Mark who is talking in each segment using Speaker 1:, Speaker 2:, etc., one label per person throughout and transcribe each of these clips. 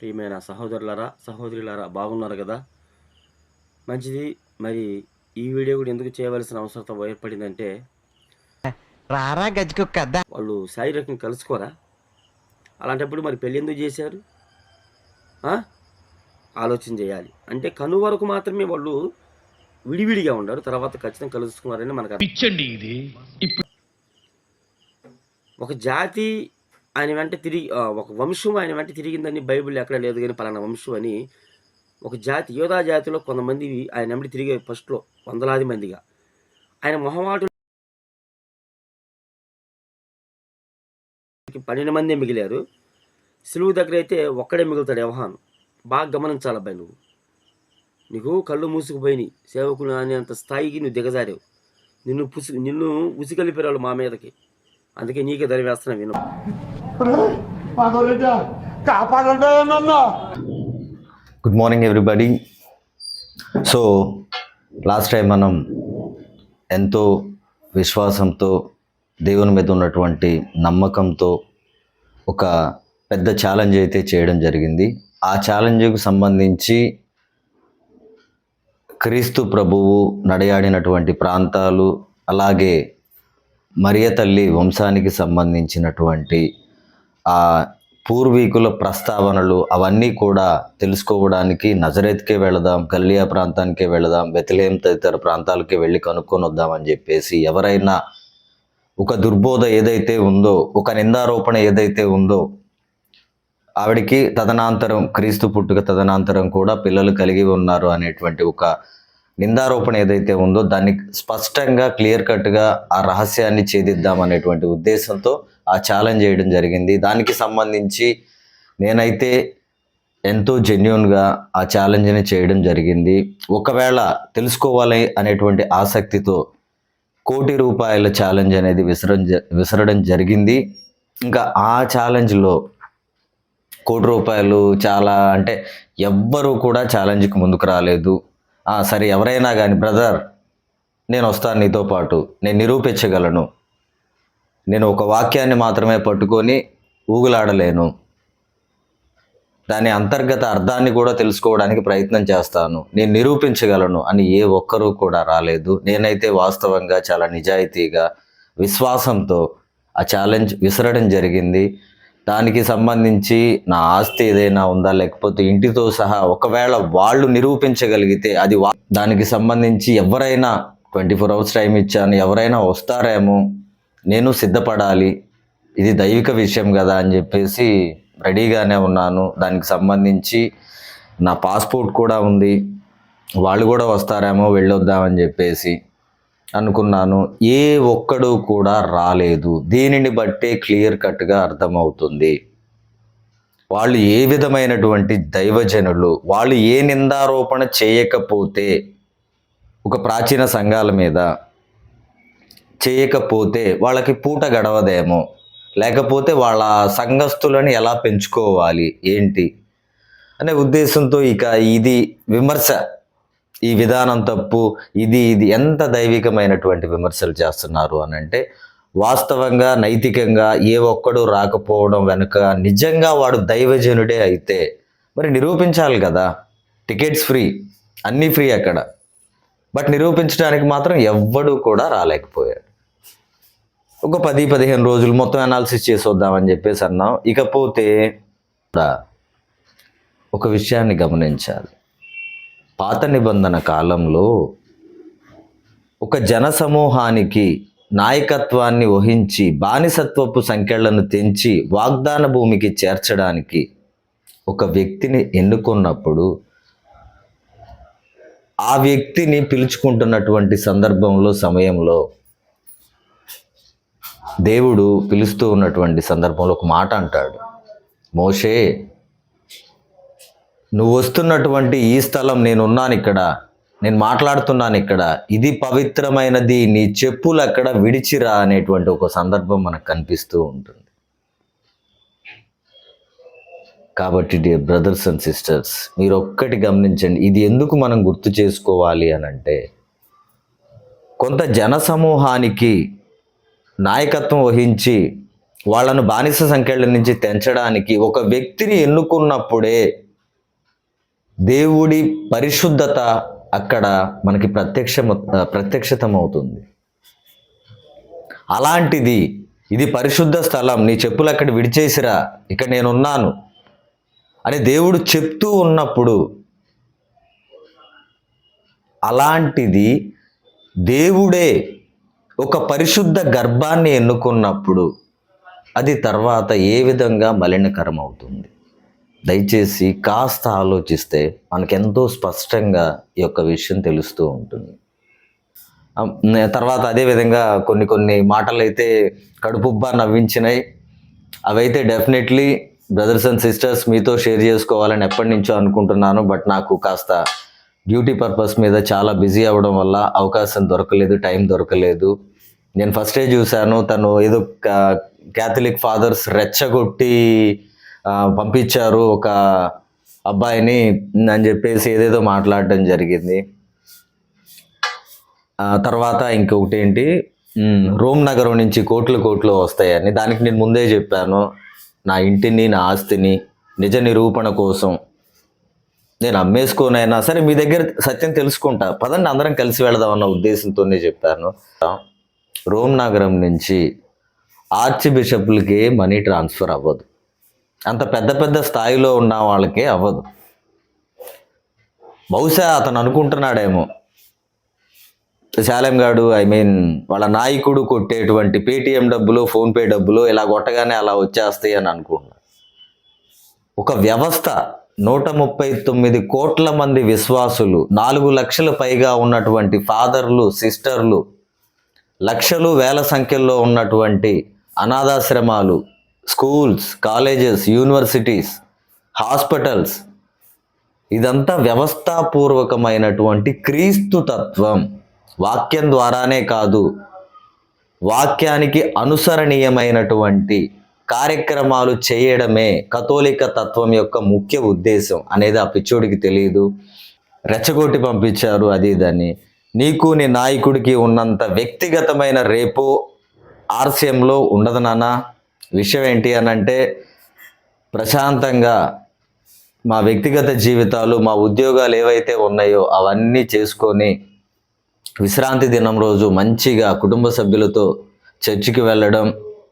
Speaker 1: ప్రియమైన సహోదరులారా సహోదరులారా బాగున్నారు కదా? మంచిది. మరి ఈ వీడియో కూడా ఎందుకు చేయవలసిన అవసరం ఏర్పడిందంటే
Speaker 2: రారా గజ్జుకుక్క
Speaker 1: వాళ్ళు శారీరకం కలుసుకోరా? అలాంటప్పుడు మరి పెళ్ళి ఎందుకు చేశారు? ఆ? ఆలోచన చేయాలి. అంటే కను వరకు మాత్రమే వాళ్ళు విడివిడిగా ఉన్నారు. తర్వాత ఖచ్చితంగా కలుసుకున్నారని మనకు.
Speaker 3: పిచ్చండి ఇది. ఇప్పుడు
Speaker 1: ఒక జాతి ఆయన వెంట తిరిగి ఒక వంశం ఆయన వెంట తిరిగిందని బైబిల్ ఎక్కడ లేదు కానీ పలానా వంశం అని ఒక జాతి యోధా జాతిలో కొంతమంది ఆయన వెంబడి తిరిగే ఫస్ట్లో వందలాది మందిగా. ఆయన మొహమాటు పన్నెండు మంది మిగిలారు. సిలువు దగ్గర అయితే ఒక్కడే మిగులుతాడు వ్యవహారం బాగా గమనించాలి అబ్బాయి నువ్వు. నీకు కళ్ళు మూసుకుపోయినాయి. సేవకులు అనేంత స్థాయికి నువ్వు దిగజారావు. నిన్ను పుసి నిన్ను ఉసిగలిపారు మా మీదకి. అందుకే నీకే దరివేస్తున్నా విను.
Speaker 4: Good morning everybody so last time మనం ఎంతో విశ్వాసంతో దేవుని మీద ఉన్నటువంటి నమ్మకంతో ఒక పెద్ద ఛాలెంజ్ అయితే చేయడం జరిగింది. ఆ ఛాలెంజ్కు సంబంధించి క్రీస్తు ప్రభువు నడయాడినటువంటి ప్రాంతాలు అలాగే మరియ తల్లి వంశానికి సంబంధించినటువంటి ఆ పూర్వీకుల ప్రస్తావనలు అవన్నీ కూడా తెలుసుకోవడానికి నజరేత్కే వెళదాం గల్లియా ప్రాంతానికే వెళదాం బెతలేం తదితర ప్రాంతాలకి వెళ్ళి కనుక్కొని వద్దామని చెప్పేసి ఎవరైనా ఒక దుర్బోధ ఏదైతే ఉందో ఒక నిందారోపణ ఏదైతే ఉందో ఆవిడికి తదనంతరం క్రీస్తు పుట్టుక తదనంతరం కూడా పిల్లలు కలిగి ఉన్నారు అనేటువంటి ఒక నిందారోపణ ఏదైతే ఉందో దాన్ని స్పష్టంగా క్లియర్ కట్గా ఆ రహస్యాన్ని ఛేదిద్దాం అనేటువంటి ఉద్దేశంతో ఆ ఛాలెంజ్ చేయడం జరిగింది. దానికి సంబంధించి నేనైతే ఎంతో జెన్యున్గా ఆ ఛాలెంజ్ని చేయడం జరిగింది. ఒకవేళ తెలుసుకోవాలి అనేటువంటి ఆసక్తితో కోటి రూపాయల ఛాలెంజ్ అనేది విసరం విసరడం జరిగింది. ఇంకా ఆ ఛాలెంజ్లో కోటి రూపాయలు చాలా అంటే ఎవ్వరూ కూడా ఛాలెంజ్కి ముందుకు రాలేదు. సరే ఎవరైనా కానీ బ్రదర్ నేను వస్తాను నీతో పాటు. నేను నిరూపించగలను. నేను ఒక వాక్యాన్ని మాత్రమే పట్టుకొని ఊగులాడలేను. దాని అంతర్గత అర్థాన్ని కూడా తెలుసుకోవడానికి ప్రయత్నం చేస్తాను. నేను నిరూపించగలను అని ఏ ఒక్కరూ కూడా రాలేదు. నేనైతే వాస్తవంగా చాలా నిజాయితీగా విశ్వాసంతో ఆ ఛాలెంజ్ విసరడం జరిగింది. దానికి సంబంధించి నా ఆస్తి ఏదైనా ఉందా లేకపోతే ఇంటితో సహా ఒకవేళ వాళ్ళు నిరూపించగలిగితే అది వా- దానికి సంబంధించి ఎవరైనా ట్వంటీ ఫోర్ అవర్స్ టైం ఇచ్చాను ఎవరైనా వస్తారేమో నేను సిద్ధపడాలి ఇది దైవిక విషయం కదా అని చెప్పేసి రెడీగానే ఉన్నాను. దానికి సంబంధించి నా పాస్పోర్ట్ కూడా ఉంది వాళ్ళు కూడా వస్తారేమో వెళ్ళొద్దామని చెప్పేసి అనుకున్నాను. ఏ ఒక్కడు కూడా రాలేదు. దీనిని బట్టే క్లియర్ కట్గా అర్థమవుతుంది. వాళ్ళు ఏ విధమైనటువంటి దైవజనులు వాళ్ళు ఏ నిందారోపణ చేయకపోతే ఒక ప్రాచీన సంఘాల మీద చేయకపోతే వాళ్ళకి పూట గడవదేమో. లేకపోతే వాళ్ళ సంఘస్థులను ఎలా పెంచుకోవాలి ఏంటి అనే ఉద్దేశంతో ఇక ఇది విమర్శ. ఈ విధానం తప్పు ఇది ఇది ఎంత దైవికమైనటువంటి విమర్శలు చేస్తున్నారు అని అంటే వాస్తవంగా నైతికంగా ఏ ఒక్కడు రాకపోవడం వెనుక నిజంగా వాడు దైవజనుడే అయితే మరి నిరూపించాలి కదా. టికెట్స్ ఫ్రీ అన్నీ ఫ్రీ అక్కడ. బట్ నిరూపించడానికి మాత్రం ఎవ్వడు కూడా రాలేకపోయాడు. ఒక పది పదిహేను రోజులు మొత్తం అనాలిసిస్ చేసి వద్దామని చెప్పేసి అన్నాం. ఇకపోతే ఒక విషయాన్ని గమనించాలి. పాత నిబంధన కాలంలో ఒక జన సమూహానికి నాయకత్వాన్ని వహించి బానిసత్వపు సంఖ్యలను తెంచి వాగ్దాన భూమికి చేర్చడానికి ఒక వ్యక్తిని ఎన్నుకున్నప్పుడు ఆ వ్యక్తిని పిలుచుకుంటున్నటువంటి సందర్భంలో సమయంలో దేవుడు పిలుస్తూ ఉన్నటువంటి సందర్భంలో ఒక మాట అంటాడు. మోషే నువ్వు వస్తున్నటువంటి ఈ స్థలం నేనున్నాను ఇక్కడ. నేను మాట్లాడుతున్నాను ఇక్కడ. ఇది పవిత్రమైనది. నీ చెప్పులు అక్కడ విడిచిరా అనేటువంటి ఒక సందర్భం మనకు కనిపిస్తూ ఉంటుంది. కాబట్టి డియర్ బ్రదర్స్ అండ్ సిస్టర్స్ మీరు ఒక్కటి గమనించండి. ఇది ఎందుకు మనం గుర్తు చేసుకోవాలి అని అంటే కొంత జన సమూహానికి నాయకత్వం వహించి వాళ్ళను బానిస సంఖ్యల నుంచి తెంచడానికి ఒక వ్యక్తిని ఎన్నుకున్నప్పుడే దేవుడి పరిశుద్ధత అక్కడ మనకి ప్రత్యక్ష ప్రత్యక్షతమవుతుంది. అలాంటిది ఇది పరిశుద్ధ స్థలం. నీ చెప్పులు అక్కడ విడిచేసిరా ఇక్కడ నేనున్నాను. అని దేవుడు చెప్తూ ఉన్నప్పుడు అలాంటిది దేవుడే ఒక పరిశుద్ధ గర్భాన్ని ఎన్నుకున్నప్పుడు అది తర్వాత ఏ విధంగా మలినకరం అవుతుంది దయచేసి కాస్త ఆలోచిస్తే మనకెంతో స్పష్టంగా ఈ యొక్క విషయం తెలుస్తూ ఉంటుంది. తర్వాత అదేవిధంగా కొన్ని కొన్ని మాటలు అయితే కడుపుబ్బా నవ్వించినాయి అవైతే డెఫినెట్లీ బ్రదర్స్ అండ్ సిస్టర్స్ మీతో షేర్ చేసుకోవాలని ఎప్పటి నుంచో అనుకుంటున్నాను బట్ నాకు కాస్త డ్యూటీ పర్పస్ మీద చాలా బిజీ అవ్వడం వల్ల అవకాశం దొరకలేదు టైం దొరకలేదు. నేను ఫస్టే చూశాను తను ఏదో క్యాథలిక్ ఫాదర్స్ రెచ్చగొట్టి పంపించారు ఒక అబ్బాయిని అని చెప్పేసి ఏదేదో మాట్లాడడం జరిగింది. తర్వాత ఇంకొకటి ఏంటి? రోమ్ నగరం నుంచి కోట్లు కోట్లు వస్తాయని దానికి నేను ముందే చెప్పాను. నా ఇంటిని నా ఆస్తిని నిజ నిరూపణ కోసం నేను అమ్మేసుకోనైనా సరే మీ దగ్గర సత్యం తెలుసుకుంటా. పదండి అందరం కలిసి వెళదాం అన్న ఉద్దేశంతోనే చెప్పాను. రోమ్ నగరం నుంచి ఆర్చ్ బిషప్లకి మనీ ట్రాన్స్ఫర్ అవ్వదు. అంత పెద్ద పెద్ద స్థాయిలో ఉన్న వాళ్ళకే అవ్వదు. బహుశా అతను అనుకుంటున్నాడేమో. శాలెం గాడు ఐ మీన్ వాళ్ళ నాయకుడు కొట్టేటువంటి పేటిఎం డబ్బులు ఫోన్పే డబ్బులు ఇలా కొట్టగానే అలా వచ్చేస్తాయి అని అనుకుంటున్నాడు. ఒక వ్యవస్థ నూట ముప్పై తొమ్మిది కోట్ల మంది విశ్వాసులు నాలుగు లక్షల పైగా ఉన్నటువంటి ఫాదర్లు సిస్టర్లు లక్షలు వేల సంఖ్యలో ఉన్నటువంటి అనాథాశ్రమాలు స్కూల్స్ కాలేజెస్ యూనివర్సిటీస్ హాస్పిటల్స్. ఇదంతా వ్యవస్థాపూర్వకమైనటువంటి క్రీస్తు తత్వం. వాక్యం ద్వారానే కాదు వాక్యానికి అనుసరణీయమైనటువంటి కార్యక్రమాలు చేయడమే కథోలిక తత్వం యొక్క ముఖ్య ఉద్దేశం అనేది ఆ పిచ్చోడికి తెలియదు. రెచ్చగొట్టి పంపించారు అది దాన్ని నీకు నీ నాయకుడికి ఉన్నంత వ్యక్తిగతమైన రేపు ఆర్సీఎంలో ఉండదు నానా విషయం ఏంటి అని అంటే ప్రశాంతంగా మా వ్యక్తిగత జీవితాలు మా ఉద్యోగాలు ఏవైతే ఉన్నాయో అవన్నీ చేసుకొని విశ్రాంతి దినం రోజు మంచిగా కుటుంబ సభ్యులతో చర్చికి వెళ్ళడం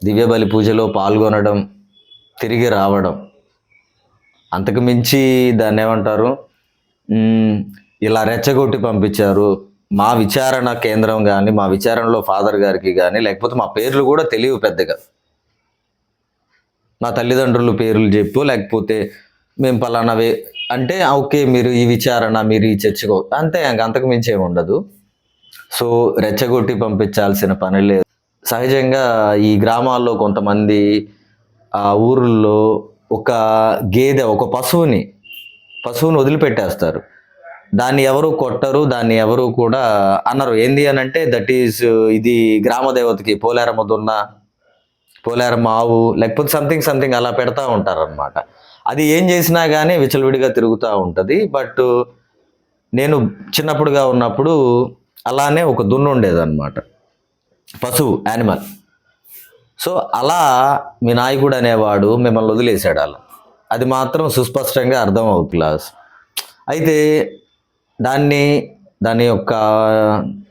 Speaker 4: దివ్యబలి పూజలో పాల్గొనడం తిరిగి రావడం. అంతకు మించి దాన్ని ఏమంటారు? ఇలా రెచ్చగొట్టి పంపించారు మా విచారణ కేంద్రం కానీ మా విచారణలో ఫాదర్ గారికి కానీ లేకపోతే మా పేర్లు కూడా తెలియవు పెద్దగా. మా తల్లిదండ్రులు పేర్లు చెప్పు లేకపోతే మేము పలానావే అంటే ఓకే మీరు ఈ విచారణ మీరు ఈ చర్చకో అంతే ఇంక అంతకు మించి ఏమి ఉండదు. సో రెచ్చగొట్టి పంపించాల్సిన పని లేదు. సహజంగా ఈ గ్రామాల్లో కొంతమంది ఆ ఊర్లో ఒక గేదె ఒక పశువుని పశువుని వదిలిపెట్టేస్తారు. దాన్ని ఎవరు కొట్టరు దాన్ని ఎవరు కూడా అన్నారు ఏంది అని అంటే దట్ ఈస్ ఇది గ్రామ దేవతకి పోలేరమ్మ దున్న పోలేరమ్మ మావు లేకపోతే సంథింగ్ సంథింగ్ అలా పెడతా ఉంటారనమాట అది ఏం చేసినా కానీ విచలవిడిగా తిరుగుతూ ఉంటుంది. బట్ నేను చిన్నప్పుడుగా ఉన్నప్పుడు అలానే ఒక దున్ను ఉండేదన్నమాట. పశువు యానిమల్ సో అలా మీ నాయకుడు అనేవాడు మిమ్మల్ని వదిలేశాడు అలా. అది మాత్రం సుస్పష్టంగా అర్థం అవు క్లాస్. అయితే దాన్ని దాని యొక్క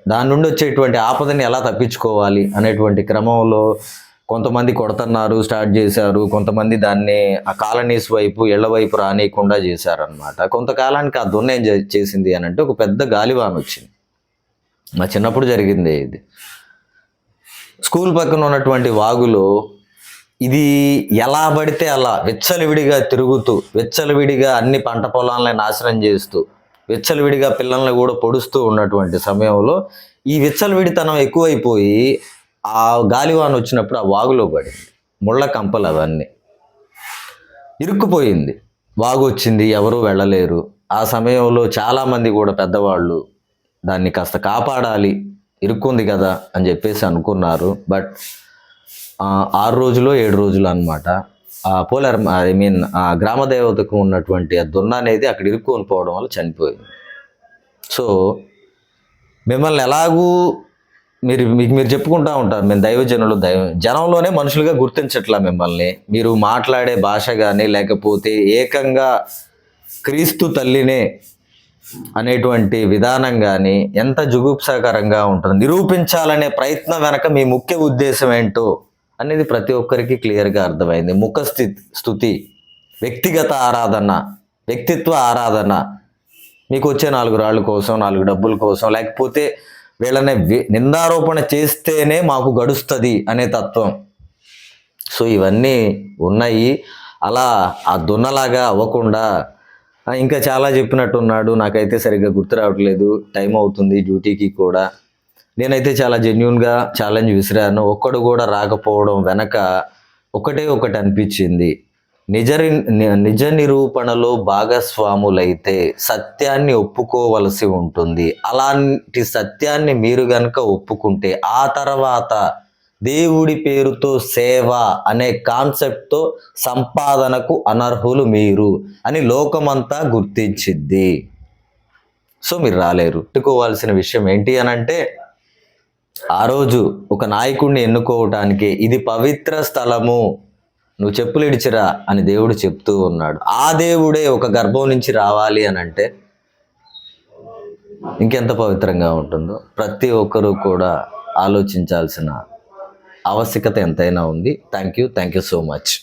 Speaker 4: దాని నుండి వచ్చేటువంటి ఆపదని ఎలా తప్పించుకోవాలి అనేటువంటి క్రమంలో కొంతమంది కొడుతున్నారు స్టార్ట్ చేశారు. కొంతమంది దాన్ని ఆ కాలనీస్ వైపు ఇళ్ళ వైపు రానియకుండా చేశారనమాట కొంతకాలానికి ఆ దున్న ఏం చేసింది అని అంటే ఒక పెద్ద గాలివాన వచ్చింది. మా చిన్నప్పుడు జరిగింది ఇది. స్కూల్ పక్కన ఉన్నటువంటి వాగులో ఇది ఎలా పడితే అలా విచ్చలవిడిగా తిరుగుతూ విచ్చలవిడిగా అన్ని పంట పొలాలని నాశనం చేస్తూ విచ్చలవిడిగా పిల్లల్ని కూడా పొడుస్తూ ఉన్నటువంటి సమయంలో ఈ విచ్చలవిడితనం ఎక్కువైపోయి ఆ గాలివాన వచ్చినప్పుడు ఆ వాగులో పడింది ముళ్ళ కంపలు అవన్నీ. ఇరుక్కుపోయింది. వాగు వచ్చింది ఎవరూ వెళ్ళలేరు. ఆ సమయంలో చాలామంది కూడా పెద్దవాళ్ళు దాన్ని కాస్త కాపాడాలి ఇరుక్కుంది కదా అని చెప్పేసి అనుకున్నారు. బట్ ఆరు రోజులు ఏడు రోజులు అనమాట ఆ పోలర్ ఐ మీన్ ఆ గ్రామ దేవతకు ఉన్నటువంటి ఆ దున్న అనేది అక్కడ ఇరుక్కొని పోవడం వల్ల చనిపోయింది. సో మిమ్మల్ని ఎలాగూ మీరు మీకు మీరు చెప్పుకుంటా ఉంటారు. మేము దైవజనులు దైవ జనంలోనే మనుషులుగా గుర్తించట్లా మిమ్మల్ని. మీరు మాట్లాడే భాష కానీ లేకపోతే ఏకంగా క్రీస్తు తల్లినే అనేటువంటి విధానం కానీ ఎంత జుగుప్సాకరంగా ఉంటుంది. నిరూపించాలనే ప్రయత్నం వెనక మీ ముఖ్య ఉద్దేశం ఏంటో అనేది ప్రతి ఒక్కరికి క్లియర్గా అర్థమైంది. ముఖ స్థితి స్థుతి వ్యక్తిగత ఆరాధన వ్యక్తిత్వ ఆరాధన మీకు వచ్చే నాలుగు రాళ్ళ కోసం నాలుగు డబ్బుల కోసం లేకపోతే వీళ్ళని నిందారోపణ చేస్తేనే మాకు గడుస్తుంది అనే తత్వం. సో ఇవన్నీ ఉన్నాయి. అలా ఆ దున్నలాగా అవ్వకుండా ఇంకా చాలా చెప్పినట్టున్నాడు. నాకైతే సరిగ్గా గుర్తు రావట్లేదు. టైం అవుతుంది డ్యూటీకి కూడా. నేనైతే చాలా జెన్యున్గా ఛాలెంజ్ విసిరాను. ఒక్కడు కూడా రాకపోవడం వెనక ఒకటే ఒకటి అనిపించింది. నిజ ని- నిజ నిరూపణలో భాగస్వాములైతే సత్యాన్ని ఒప్పుకోవలసి ఉంటుంది. అలాంటి సత్యాన్ని మీరు గనక ఒప్పుకుంటే ఆ తర్వాత దేవుడి పేరుతో సేవ అనే కాన్సెప్ట్తో సంపాదనకు అనర్హులు మీరు అని లోకమంతా గుర్తించిద్ది. సో మీరు రాలేరు. పెట్టుకోవాల్సిన విషయం ఏంటి అని అంటే ఆ రోజు ఒక నాయకుడిని ఎన్నుకోవటానికి ఇది పవిత్ర స్థలము. నువ్వు చెప్పులు ఇడిచిరా అని దేవుడు చెప్తూ ఉన్నాడు. ఆ దేవుడే ఒక గర్భం నుంచి రావాలి అని అంటే ఇంకెంత పవిత్రంగా ఉంటుందో? ప్రతి ఒక్కరూ కూడా ఆలోచించాల్సిన ఆవశ్యకత ఎంతైనా ఉంది. Thank you thank you so much